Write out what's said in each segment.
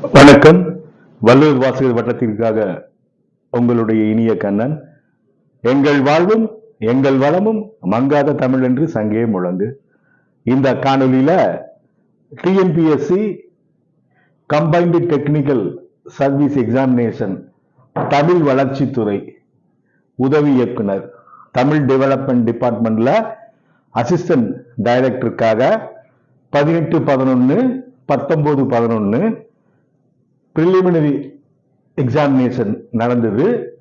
வணக்கம். வள்ளுவர் வாசகர் வட்டத்திற்காக உங்களுடைய இனிய கண்ணன். எங்கள் வாழ்வும் எங்கள் வளமும் மங்காத தமிழ் என்று சங்கே முழங்கு. இந்த காணொலியில TNPSC combined technical service examination Tamil வளர்ச்சித்துறை உதவி இயக்குனர் தமிழ் டெவலப்மெண்ட் டிபார்ட்மெண்ட்ல அசிஸ்டன்ட் டைரக்டருக்காக பதினெட்டு பதினொன்னு பத்தொன்பது பதினொன்னு ப்ரிலிமினரி எக்ஸாமினேஷன் நடந்தது.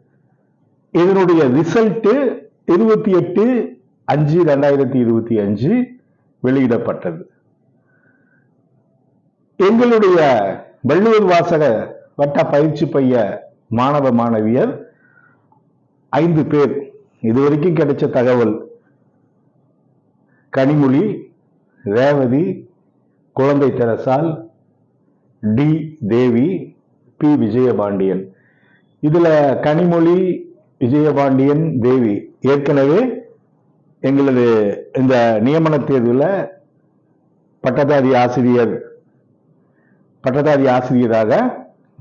இதனுடைய ரிசல்ட் இருபத்தி எட்டு அஞ்சு ரெண்டாயிரத்தி இருபத்தி அஞ்சு வெளியிடப்பட்டது. எங்களுடைய வள்ளுவர் வாசக வட்ட பயிற்சி பைய மாணவ மாணவியர் ஐந்து பேர். இதுவரைக்கும் கிடைச்ச தகவல் கனிமொழி ரேவதி குழந்தை தெரசால் டி தேவி பி விஜயபாண்டியன். இதில் கனிமொழி விஜயபாண்டியன் தேவி. ஏற்கனவே எங்களது இந்த நியமன தேர்வில் பட்டதாரி ஆசிரியர் பட்டதாரி ஆசிரியராக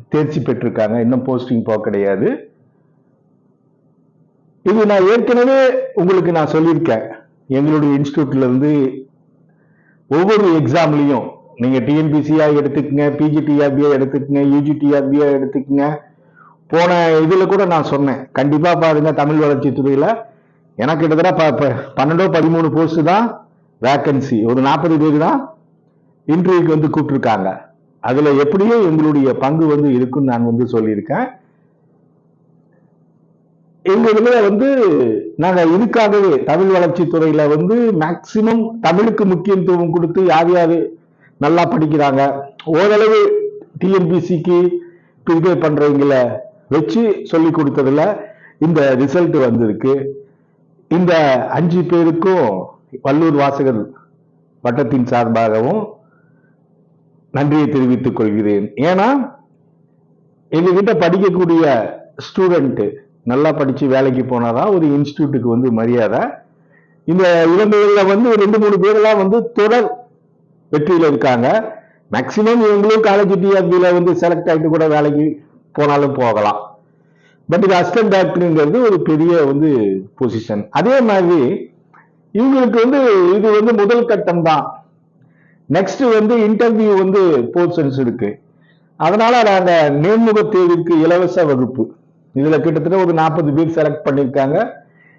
தேர்ச்சி பெற்றிருக்காங்க. இன்னும் போஸ்டிங் போக கிடையாது. இது நான் ஏற்கனவே உங்களுக்கு நான் சொல்லியிருக்கேன். எங்களுடைய இன்ஸ்டியூட்ல இருந்து ஒவ்வொரு எக்ஸாம்லையும் நீங்க டிஎன்பிசியா எடுத்துக்கங்க பிஜிடிஆர்பியா எடுத்துக்கங்க யூஜிடிஆர்பியா எடுத்துக்கங்க. போன இதுல கூட நான் சொன்னேன். கண்டிப்பா பாருங்க தமிழ் வளர்ச்சி துறையில. எனக்கு கிட்டத்தட்ட ப- ப- பன்னெண்டோ பதிமூணு போஸ்ட் தான் வேக்கன்சி ஒரு நாற்பது பேர் தான் இன்டர்வியூக்கு வந்து கூப்பிட்டுருக்காங்க. அதுல எப்படியோ எங்களுடைய பங்கு வந்து இருக்குன்னு நான் வந்து சொல்லியிருக்கேன். எங்க வந்து நாங்க இதுக்காகவே தமிழ் வளர்ச்சி துறையில வந்து மேக்சிமம் தமிழுக்கு முக்கியத்துவம் கொடுத்து யார் யாரு நல்லா படிக்கிறாங்க. ஓரளவு டிஎன்பிசிக்கு ப்ரிப்பேர் பண்றவங்கள வச்சு சொல்லி கொடுத்ததுல இந்த ரிசல்ட் வந்திருக்கு. இந்த அஞ்சு பேருக்கும் வல்லூர் வாசகர் வட்டத்தின் சார்பாகவும் நன்றியை தெரிவித்துக் கொள்கிறேன். ஏன்னா எங்ககிட்ட படிக்கக்கூடிய ஸ்டூடெண்ட்டு நல்லா படிச்சு வேலைக்கு போனாதான் ஒரு இன்ஸ்டியூட்டுக்கு வந்து மரியாதை. இந்த இளமையில வந்து ரெண்டு மூணு பேரெல்லாம் வந்து தொடர் வெற்றியில் இருக்காங்க. மேக்சிமம் இவங்களும் காலேஜ் டிஆர்பியில வந்து செலக்ட் ஆகிட்டு கூட வேலைக்கு போனாலும் போகலாம். பட் இது அசிஸ்டன்ட் டாக்டருங்கிறது ஒரு பெரிய வந்து பொசிஷன் அதே மாதிரி இவங்களுக்கு வந்து இது வந்து முதல் கட்டம் தான். நெக்ஸ்ட் வந்து இன்டர்வியூ வந்து போர்ஷன்ஸ் இருக்கு. அதனால நாங்க நேர்முக தேர்விற்கு இலவச வகுப்பு. இதுல கிட்டத்தட்ட ஒரு நாற்பது பேர் செலக்ட் பண்ணியிருக்காங்க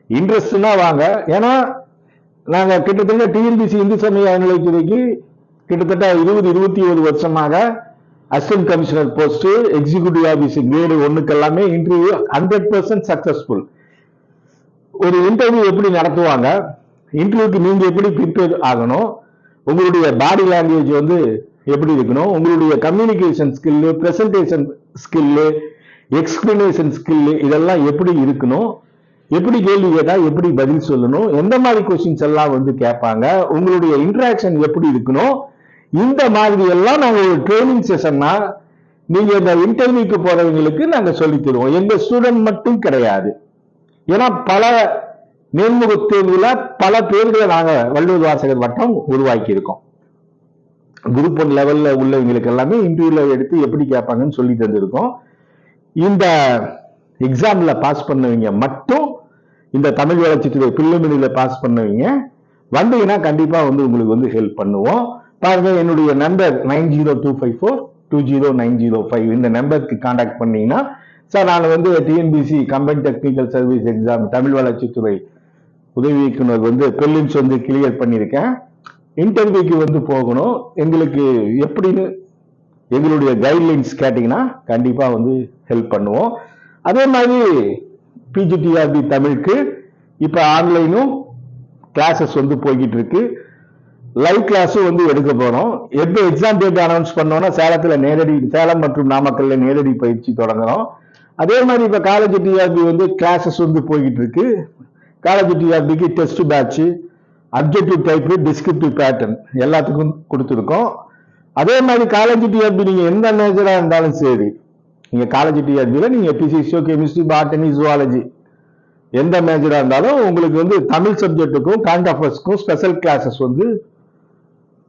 இன்ட்ரெஸ்ட்னா வாங்க. ஏன்னா நாங்க கிட்டத்தட்ட டிஎன்பிசி இந்து சமய அறநிலைத்துறைக்கு கிட்டத்தட்ட இருபது இருபத்தி ஒரு வருஷமாக assistant commissioner post executive office grade ஒண்ணுக்கு எல்லாமே இன்டர்வியூ ஹண்ட்ரட் பர்சன்ட் சக்சஸ்ஃபுல் ஒரு இன்டர்வியூ எப்படி நடத்துவாங்க? இன்டர்வியூக்கு நீங்க எப்படி ப்ரிப்பேர் ஆகணும்? உங்களுடைய பாடி லாங்குவேஜ் வந்து எப்படி இருக்கணும்? உங்களுடைய communication skill presentation skill explanation skill இதெல்லாம் எப்படி இருக்கணும்? எப்படி கேள்வி கேட்டால் எப்படி பதில் சொல்லணும்? எந்த மாதிரி கொஸ்டின்ஸ் எல்லாம் வந்து கேட்பாங்க? உங்களுடைய இன்ட்ராக்ஷன் எப்படி இருக்கணும்? இந்த மாதிரி எல்லாம் நாங்கள் ஒரு ட்ரைனிங் செஷன்னா நீங்க இந்த இன்டர்வியூக்கு போறவங்களுக்கு நாங்க சொல்லி தருவோம். எங்க ஸ்டூடெண்ட் மட்டும் கிடையாது. ஏன்னா பல நேர்முக தேர்வுல பல பேர்களை நாங்க வள்ளுவர் வாசகர் வட்டம் உருவாக்கி இருக்கோம். குரூப் ஒன் லெவல்ல உள்ளவங்களுக்கு எல்லாமே இன்டர்வியூல எடுத்து எப்படி கேட்பாங்கன்னு சொல்லி தந்திருக்கோம். இந்த எக்ஸாம்ல பாஸ் பண்ணவங்க மட்டும் இந்த தமிழ் வளர்ச்சித்துறை பிரிலிமினரியில பாஸ் பண்ணவங்க வந்தீங்கன்னா கண்டிப்பா வந்து உங்களுக்கு வந்து ஹெல்ப் பண்ணுவோம். பாருங்க என்னுடைய number nine zero two five four two zero nine zero five இந்த நம்பருக்கு காண்டாக்ட் பண்ணீங்கன்னா சார் நான் வந்து TNPC combine technical service exam Tamil வளர்ச்சித்துறை உதவி இயக்குனர் வந்து கொல்லின்ஸ் வந்து கிளியர் பண்ணியிருக்கேன். இன்டர்வியூக்கு வந்து போகணும். எங்களுக்கு எப்படின்னு எங்களுடைய கைட்லைன்ஸ் கேட்டிங்கன்னா கண்டிப்பாக வந்து ஹெல்ப் பண்ணுவோம். அதே மாதிரி பிஜிடிஆர்பி தமிழுக்கு இப்போ ஆன்லைனும் கிளாஸஸ் வந்து போய்கிட்டு இருக்கு. லைவ் கிளாஸும் வந்து எடுக்க போறோம். எப்போ எக்ஸாம் டேட் அனௌன்ஸ் பண்ணோம்னா சேலத்துல நேரடி சேலம் மற்றும் நாமக்கல்ல நேரடி பயிற்சி தொடங்குறோம். அதே மாதிரி இப்ப காலேஜ் டிஆர்பி வந்து கிளாஸஸ் வந்து போய்கிட்டு இருக்கு. College டிஆர்பிக்கு test batch objective type descriptive pattern எல்லாத்துக்கும் கொடுத்துருக்கோம். அதே மாதிரி காலேஜ் டிஆர்பி நீங்க எந்த மேஜரா இருந்தாலும் சரி நீங்க காலேஜ் டிஆர்பியில் நீங்க பிசிக்ஸோ கெமிஸ்ட்ரி பாட்டனி ஜுவாலஜி எந்த மேஜரா இருந்தாலும் உங்களுக்கு வந்து தமிழ் சப்ஜெக்ட்டுக்கும் கரண்ட் அஃபேர்ஸ்க்கும் ஸ்பெஷல் கிளாஸஸ் வந்து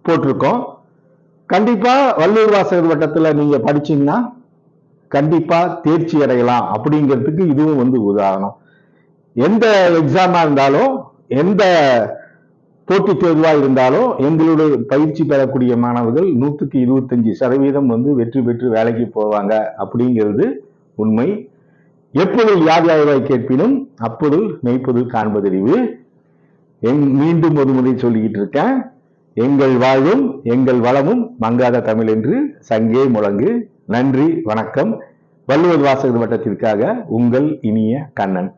போட்டிருக்கோம். கண்டிப்பாக வள்ளூர் வாசகர் வட்டத்தில் நீங்கள் படிச்சீங்கன்னா கண்டிப்பாக தேர்ச்சி அடையலாம் அப்படிங்கிறதுக்கு இதுவும் வந்து உதாரணம். எந்த எக்ஸாமாக இருந்தாலும் எந்த போட்டித் தேர்வாக இருந்தாலும் எங்களுடைய பயிற்சி பெறக்கூடிய மாணவர்கள் நூற்றுக்கு இருபத்தஞ்சு சதவீதம் வந்து வெற்றி பெற்று வேலைக்கு போவாங்க அப்படிங்கிறது உண்மை. எப்பொழுது யார் யாராய் கேட்பினும் அப்பொழுது மெய்ப்பொருள் காண்பதறிவு. எங் மீண்டும் ஒரு முறை சொல்லிக்கிட்டு இருக்கேன். எங்கள் வாழ்வும் எங்கள் வளமும் மங்காத தமிழ் என்று சங்கே முழங்கு. நன்றி வணக்கம். வள்ளுவர் வாசகர் வட்டத்திற்காக உங்கள் இனிய கண்ணன்.